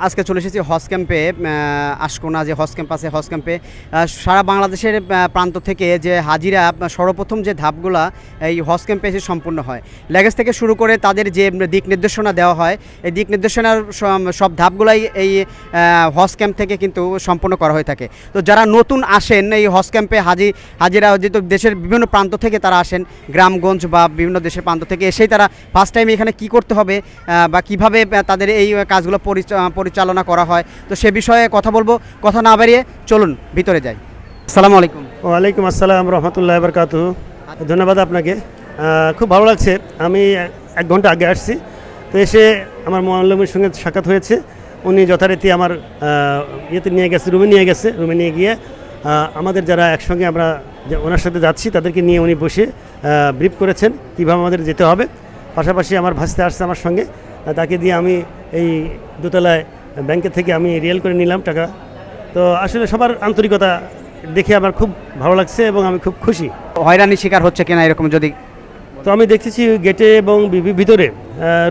আজকে চলে এসেছি হজ ক্যাম্পে আশকোনা যে হজ ক্যাম্প আছে, হজ ক্যাম্পে। সারা বাংলাদেশের প্রান্ত থেকে যে হাজিরা সর্বপ্রথম যে ধাপগুলা, এই হজ ক্যাম্পে এসে সম্পূর্ণ হয়। লেগেজ থেকে শুরু করে তাদের যে দিক নির্দেশনা দেওয়া হয়, এই দিক নির্দেশনার সব- ধাপগুলাই এই হজ ক্যাম্প থেকে কিন্তু সম্পূর্ণ করা হয়ে থাকে। তো যারা নতুন আসেন, এই হজ ক্যাম্পে হাজি, হাজিরা যেহেতু দেশের বিভিন্ন প্রান্ত থেকে তারা আসেন, গ্রামগঞ্জ বা বিভিন্ন দেশের প্রান্ত থেকে এসেই তারা ফার্স্ট টাইম এখানে কি করতে হবে বা কীভাবে তাদের এই কাজগুলো পরিচ- পরিচালনা করা হয়। তো সে বিষয়ে কথা বলব। কথা না বাড়িয়ে চলুন, ভিতরে যাই। আসসালামু আলাইকুম। ওয়ালাইকুম আসসালাম রহমতুল্লাহ বরকাত ধন্যবাদ আপনাকে। খুব ভালো লাগছে। আমি এক- ঘণ্টা আগে আসছি। তো এসে আমার মোয়াল্লমের সঙ্গে সাক্ষাৎ হয়েছে। উনি যথারীতি আমার ইয়েতে নিয়ে গেছে, রুমে নিয়ে গেছে। রুমে নিয়ে গিয়ে আমাদের যারা একসঙ্গে আমরা ওনার সাথে যাচ্ছি, তাদেরকে নিয়ে উনি বসে ব্রিফ করেছেন কীভাবে আমাদের যেতে হবে। পাশাপাশি আমার ভাসতে আসছে আমার সঙ্গে। তাকে দিয়ে আমি এই দোতলায় ব্যাংকের থেকে আমি রিয়েল করে নিলাম টাকা। তো আসলে সবার আন্তরিকতা দেখে আমার খুব ভালো লাগছে এবং আমি খুব খুশি। হয়রানির শিকার হচ্ছে কিনা এরকম যদি তো আমি দেখতেছি গেটে এবং ভিতরে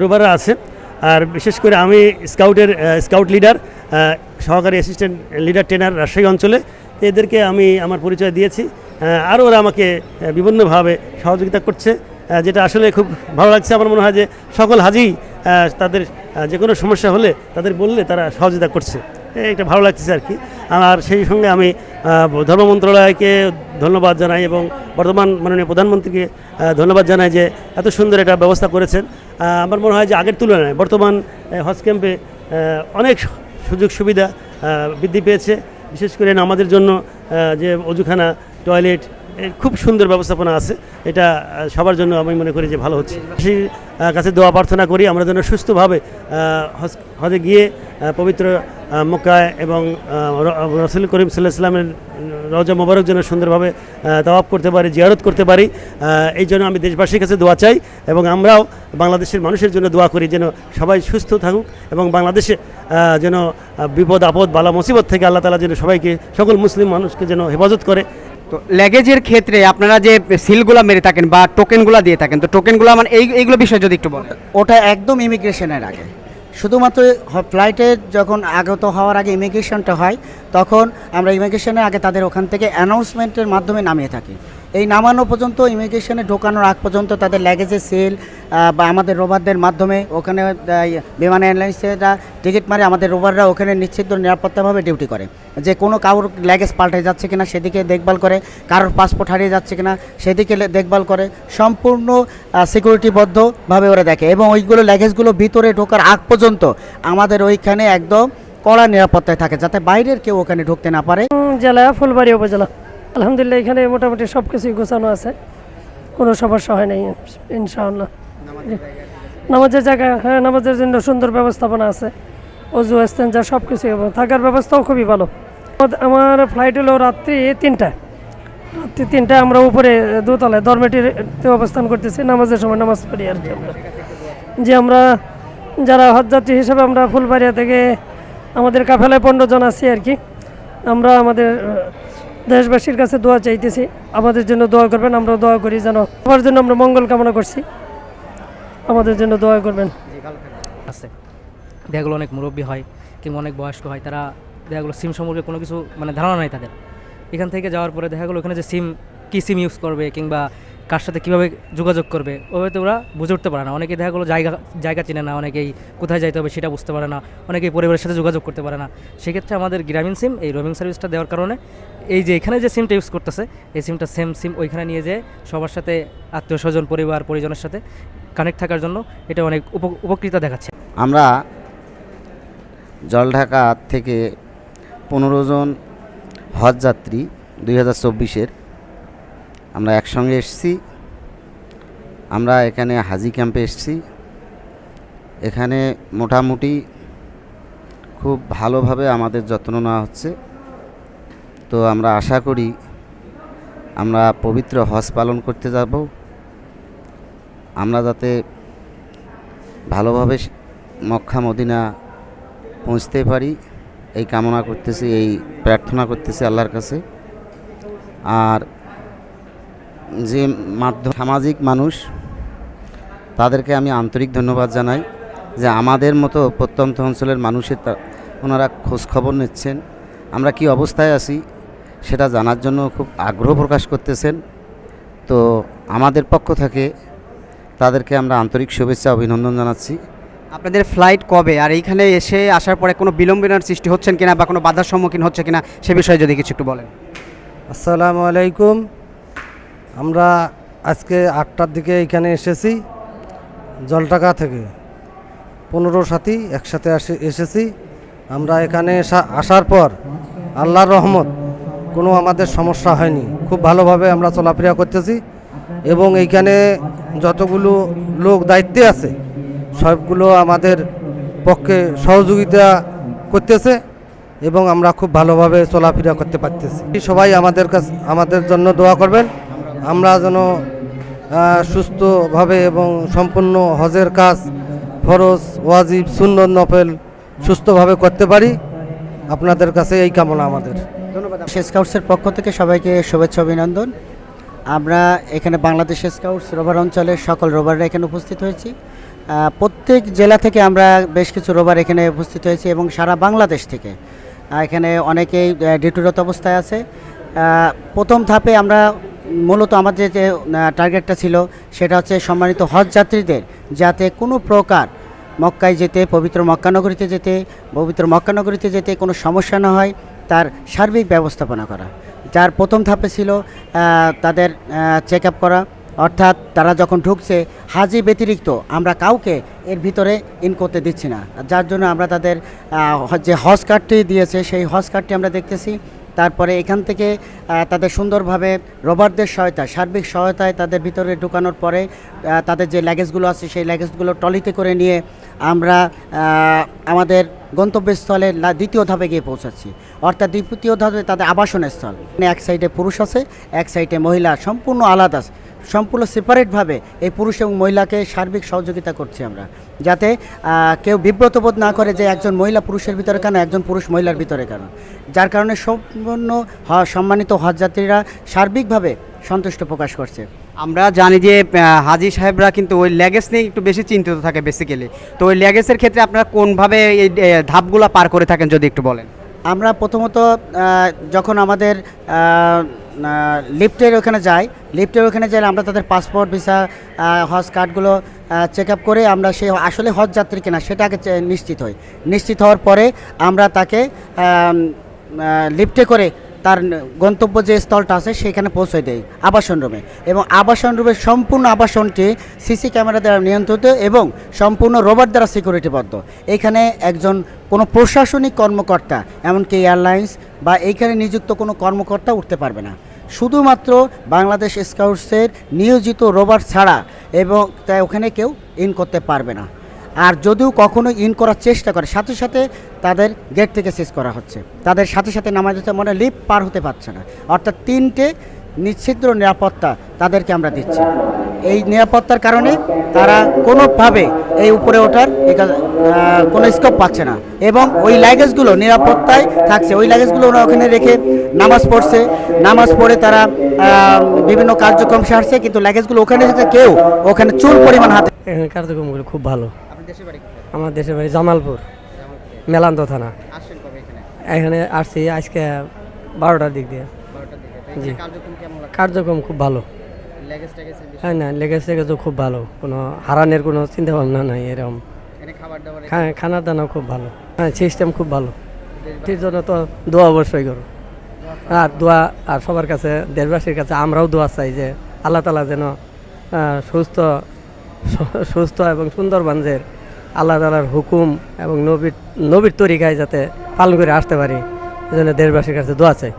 রোবাররা আছে। আর বিশেষ করে আমি স্কাউটের স্কাউট লিডার সহকারী অ্যাসিস্ট্যান্ট লিডার ট্রেনার রাজশাহী অঞ্চলে। এদেরকে আমি আমার পরিচয় দিয়েছি। আর ওরা আমাকে বিভিন্নভাবে সহযোগিতা করছে। যেটা আসলে খুব ভালো লাগছে। আমার মনে হয় যে সকল হাজি তাদের যে কোনো সমস্যা হলে তাদের বললে তারা সহযোগিতা করছে। এটা ভালো লাগতেছে আর কি। আর সেই সঙ্গে আমি ধর্ম মন্ত্রণালয়কে ধন্যবাদ জানাই এবং বর্তমান মাননীয় প্রধানমন্ত্রীকে ধন্যবাদ জানাই যে এত সুন্দর এটা ব্যবস্থা করেছেন। আমার মনে হয় যে আগের তুলনায় বর্তমান হজ ক্যাম্পে অনেক সুযোগ সুবিধা বৃদ্ধি পেয়েছে। বিশেষ করে আমাদের জন্য যে অজুখানা, টয়লেট খুব সুন্দর ব্যবস্থাপনা আছে। এটা সবার জন্য আমি মনে করি যে ভালো হচ্ছে। কাছে দোয়া প্রার্থনা করি, আমরা যেন সুস্থভাবে হজ- গিয়ে পবিত্র মক্কায় এবং রসুল করিম সাল্লাহ সাল্লামের রজা মোবারক যেন সুন্দরভাবে তওয়াব করতে পারি, জিয়ারত করতে পারি এই জন্য আমি দেশবাসীর কাছে দোয়া চাই এবং আমরাও বাংলাদেশের মানুষের জন্য দোয়া করি যেন সবাই সুস্থ থাকুক এবং বাংলাদেশে যেন বিপদ, আপদ, বালা, মুসিবত থেকে আল্লাহ তালা যেন সবাইকে, সকল মুসলিম মানুষকে যেন হেফাজত করে। তো ল্যাগেজের ক্ষেত্রে আপনারা যে সিলগুলো মেরে থাকেন বা টোকেনগুলো দিয়ে থাকেন, তো টোকেনগুলো মানে এই, এইগুলো বিষয়ে যদি একটু বলেন। ওটা একদম ইমিগ্রেশনের আগে। শুধুমাত্র ফ্লাইটে যখন আগত হওয়ার আগে ইমিগ্রেশনটা হয়, তখন আমরা ইমিগ্রেশনের আগে তাদের ওখান থেকে অ্যানাউন্সমেন্টের মাধ্যমে নামিয়ে থাকি। এই নামানো পর্যন্ত, ইমিগ্রেশনে ঢোকানোর আগ পর্যন্ত তাদের ল্যাগেজের সেল বা আমাদের রোবারদের মাধ্যমে ওখানে বিমান এয়ারলাইন্সেরা টিকিট মারে, আমাদের রোবাররা ওখানে নিশ্চিত নিরাপত্তাভাবে ডিউটি করে। যে কোনো কারোর ল্যাগেজ পাল্টে যাচ্ছে কিনা, সেদিকে দেখভাল করে। কারোর পাসপোর্ট হারিয়ে যাচ্ছে কিনা, সেদিকে দেখভাল করে। সম্পূর্ণ সিকিউরিটিবদ্ধভাবে ওরা দেখে। এবং ওইগুলো ল্যাগেজগুলো ভিতরে ঢোকার আগ পর্যন্ত আমাদের ওইখানে একদম কড়া নিরাপত্তায় থাকে, যাতে বাইরের কেউ ওখানে ঢুকতে না পারে। জেলা ফুলবাড়ি উপজেলা। আলহামদুলিল্লাহ, এখানে মোটামুটি সব কিছুই গোছানো আছে। কোনো সমস্যা হয় নাই, ইনশাআল্লাহ। নামাজের জায়গা হ্যাঁ নামাজের জন্য সুন্দর ব্যবস্থাপনা আছে। অজু যা সব কিছু থাকার ব্যবস্থাও খুবই ভালো। আমার ফ্লাইট হলো রাত্রি তিনটায়। রাত্রি তিনটায় আমরা উপরে দোতলায় ধর্মেটিতে অবস্থান করতেছি। নামাজের সময় নামাজ পড়ি আর কি আমরা। যে আমরা, যারা হজযাত্রী হিসেবে আমরা ফুলবাড়িয়া থেকে আমাদের কাফেলায় পনেরো জন আছি আর কি। আমরা আমাদের দেশবাসীর কাছে দোয়া চাইতেছি। আমাদের জন্য দোয়া করবেন আমরা দোয়া করি যেন সবার জন্য আমরা মঙ্গল কামনা করছি। আমাদের জন্য দোয়া করবেন। আছে। দেখা গেলো অনেক মুরব্বী হয়, কিংবা অনেক বয়স্ক হয়, তারা দেখা গেলো সিম সম্পর্কে কোনো কিছু মানে ধারণা নাই তাদের। এখান থেকে যাওয়ার পরে দেখা গেলো এখানে যে সিম, কী সিম ইউজ করবে, কিংবা কার সাথে কীভাবে যোগাযোগ করবে, ওভাবে তো ওরা বুঝে উঠতে পারে না। অনেকে দেখা গেলো জায়গা জায়গা চিনে না, অনেকেই কোথায় যাইতে হবে সেটা বুঝতে পারে না, অনেকেই পরিবারের সাথে যোগাযোগ করতে পারে না। সেক্ষেত্রে আমাদের গ্রামীণ সিম, এই রোমিং সার্ভিসটা দেওয়ার কারণে এই যে এখানে যে সিমটা ইউজ করতেছে, এই সিমটা সেম সিম ওইখানে নিয়ে যেয়ে সবার সাথে আত্মীয় স্বজন, পরিবার, পরিজনের সাথে কানেক্ট থাকার জন্য এটা অনেক উপ- উপকৃত দেখাচ্ছে। আমরা জলঢাকা থেকে পনেরো জন হজ যাত্রী দুই হাজার চব্বিশের আমরা একসঙ্গে এসেছি। আমরা এখানে হাজি ক্যাম্পে এসেছি। এখানে মোটামুটি খুব ভালোভাবে আমাদের যত্ন নেওয়া হচ্ছে। তো আমরা আশা করি আমরা পবিত্র হজ পালন করতে যাব। আমরা যাতে ভালোভাবে মক্কা, মদিনা পৌঁছতে পারি। এই কামনা করতেছি, এই প্রার্থনা করতেছি আল্লাহর কাছে। আর যে মাধ্যম সামাজিক মানুষ তাদেরকে আমি আন্তরিক ধন্যবাদ জানাই যে আমাদের মতো প্রত্যন্ত অঞ্চলের মানুষের ওনারা খোঁজ খবর নিচ্ছেন। আমরা কি অবস্থায় আছি সেটা জানার জন্য খুব আগ্রহ প্রকাশ করতেছেন। তো আমাদের পক্ষ থেকে তাদেরকে আমরা আন্তরিক শুভেচ্ছা অভিনন্দন জানাচ্ছি। আপনাদের ফ্লাইট কবে? আর এইখানে এসে আসার পরে কোনো বিলম্বনার সৃষ্টি হচ্ছেন কিনা বা কোনো বাধার সম্মুখীন হচ্ছে কিনা সে বিষয়ে যদি কিছু একটু বলেন। আসসালামু আলাইকুম। আমরা আজকে আটটার দিকে এখানে এসেছি জলটাকা থেকে। পনেরো সাথী একসাথে এসেছি। আমরা এখানে আসার পর আল্লাহর রহমত, কোনো আমাদের সমস্যা হয়নি। খুব ভালোভাবে আমরা চলাফেরা করতেছি এবং এইখানে যতগুলো লোক দায়িত্বে আছে, সবগুলো আমাদের পক্ষে সহযোগিতা করতেছে এবং আমরা খুব ভালোভাবে চলাফেরা করতে পারতেছি। সবাই আমাদের কাছে, আমাদের জন্য দোয়া করবেন। আমরা যেন সুস্থভাবে এবং সম্পূর্ণ হজের কাজ, ফরজ, ওয়াজিব সুন্দর নফেল সুস্থভাবে করতে পারি। আপনাদের কাছে এই কামনা আমাদের। ধন্যবাদ স্কাউটসের পক্ষ থেকে সবাইকে শুভেচ্ছা, অভিনন্দন। আমরা এখানে বাংলাদেশ স্কাউটস রোভার অঞ্চলের সকল রোভাররা এখানে উপস্থিত হয়েছি। প্রত্যেক জেলা থেকে আমরা বেশ কিছু রোভার এখানে উপস্থিত হয়েছি এবং সারা বাংলাদেশ থেকে। এখানে অনেকেই ডিউটিরত অবস্থায় আছে। প্রথম ধাপে আমরা মূলত আমাদের যে টার্গেটটা ছিল, সেটা হচ্ছে সম্মানিত হজ যাত্রীদের যাতে কোনো প্রকার মক্কায় যেতে, পবিত্র মক্কানগরীতে যেতে, পবিত্র মক্কানগরীতে যেতে কোনো সমস্যা না হয়, তার সার্বিক ব্যবস্থাপনা করা। যার প্রথম ধাপে ছিল তাদের চেক আপ করা। অর্থাৎ তারা যখন ঢুকছে, হাজি ব্যতিরিক্ত আমরা কাউকে এর ভিতরে ইন করতে দিচ্ছি না। যার জন্য আমরা তাদের যে হজ কার্ডটি দিয়েছে, সেই হজ কার্ডটি আমরা দেখতেছি। তারপরে এখান থেকে তাদের সুন্দরভাবে রবারদের সহায়তা, সার্বিক সহায়তায় তাদের ভিতরে ঢুকানোর পরে তাদের যে ল্যাগেজগুলো আছে, সেই ল্যাগেজগুলো টলিতে করে নিয়ে আমরা আমাদের গন্তব্যস্থলে দ্বিতীয় ধাপে গিয়ে পৌঁছাচ্ছি। অর্থাৎ দ্বিতীয় ধাপে তাদের আবাসনস্থল মানে এক সাইডে পুরুষ আছে, এক সাইডে মহিলা, সম্পূর্ণ আলাদা সম্পূর্ণ সেপারেটভাবে এই পুরুষ এবং মহিলাকে সার্বিক সহযোগিতা করছি আমরা। যাতে কেউ বিব্রত বোধ না করে যে একজন মহিলা পুরুষের ভিতরে কেন একজন পুরুষ মহিলার ভিতরে কেন। যার কারণে সম্পূর্ণ হ- সম্মানিত হজযাত্রীরা সার্বিকভাবে সন্তুষ্ট প্রকাশ করছে। আমরা জানি যে হাজি সাহেবরা কিন্তু ওই ল্যাগেজ নিয়ে একটু বেশি চিন্তিত থাকে বেসিক্যালি তো ওই ল্যাগেজের ক্ষেত্রে আপনারা কোনভাবে এই ধাপগুলো পার করে থাকেন যদি একটু বলেন? আমরা প্রথমত যখন আমাদের লিফটের ওখানে যাই। লিফটের ওখানে যাই আমরা তাদের পাসপোর্ট, ভিসা হজ কার্ডগুলো চেক আপ করে আমরা সে আসলে হজ যাত্রী কিনা সেটা আগে নিশ্চিত হই। নিশ্চিত হওয়ার পরে আমরা তাকে লিফটে করে তার গন্তব্য যে স্থলটা আছে সেখানে পৌঁছে দেয় আবাসন রুমে। এবং আবাসন রুমের সম্পূর্ণ আবাসনটি সিসি ক্যামেরা দ্বারা নিয়ন্ত্রিত এবং সম্পূর্ণ রোবট দ্বারা সিকিউরিটিবদ্ধ। এখানে একজন কোনো প্রশাসনিক কর্মকর্তা, এমনকি এয়ারলাইন্স বা এইখানে নিযুক্ত কোনো কর্মকর্তা উঠতে পারবে না। শুধুমাত্র বাংলাদেশ স্কাউটসের নিয়োজিত রোবট ছাড়া এবং তাই ওখানে কেউ ইন করতে পারবে না। আর যদিও কখনো ইন করার চেষ্টা করে, সাথে সাথে তাদের গেট থেকে শেষ করা হচ্ছে। তাদের সাথে সাথে নামাজ হচ্ছে মনে লিফট পার হতে পারছে না। অর্থাৎ তিনটে নিশ্চিদ্র নিরাপত্তা তাদেরকে আমরা দিচ্ছি। এই নিরাপত্তার কারণে তারা কোনোভাবে এই উপরে ওঠার কোনো স্কোপ পাচ্ছে না। এবং ওই লাগেজগুলো নিরাপত্তায় থাকছে। ওই লাগেজগুলো ওরা ওখানে রেখে নামাজ পড়ছে। নামাজ পড়ে তারা বিভিন্ন কার্যক্রম সারছে, কিন্তু লাগেজগুলো ওখানে কেউ ওখানে চুল পরিমাণ হাতে কার্যক্রমগুলো খুব ভালো। আমার দেশের বাড়ি জামালপুর মেলান্দ থানা। এখানে? আসছি আজকে বারোটার দিক দিয়ে। জি। কার্যক্রম খুব ভালো। হ্যাঁ না লেগেজ টেগেজ খুব ভালো। কোনো হারানের কোনো চিন্তা ভাবনা নাই এরকম। খা- খানার দানাও খুব ভালো। হ্যাঁ সিস্টেম খুব ভালো। সেই জন্য তো দোয়া অবশ্যই করো। আর দোয়া আর সবার কাছে দেশবাসীর কাছে আমরাও দোয়া চাই যে আল্লাহ তালা যেন সুস্থ সুস্থ এবং সুন্দর সুন্দরবনের আল্লাহ তালার হুকুম এবং নবীর নবীর তরিকায় যাতে পালন করে আসতে পারি। এই জন্য দেশবাসীর কাছে দোয়া চাই।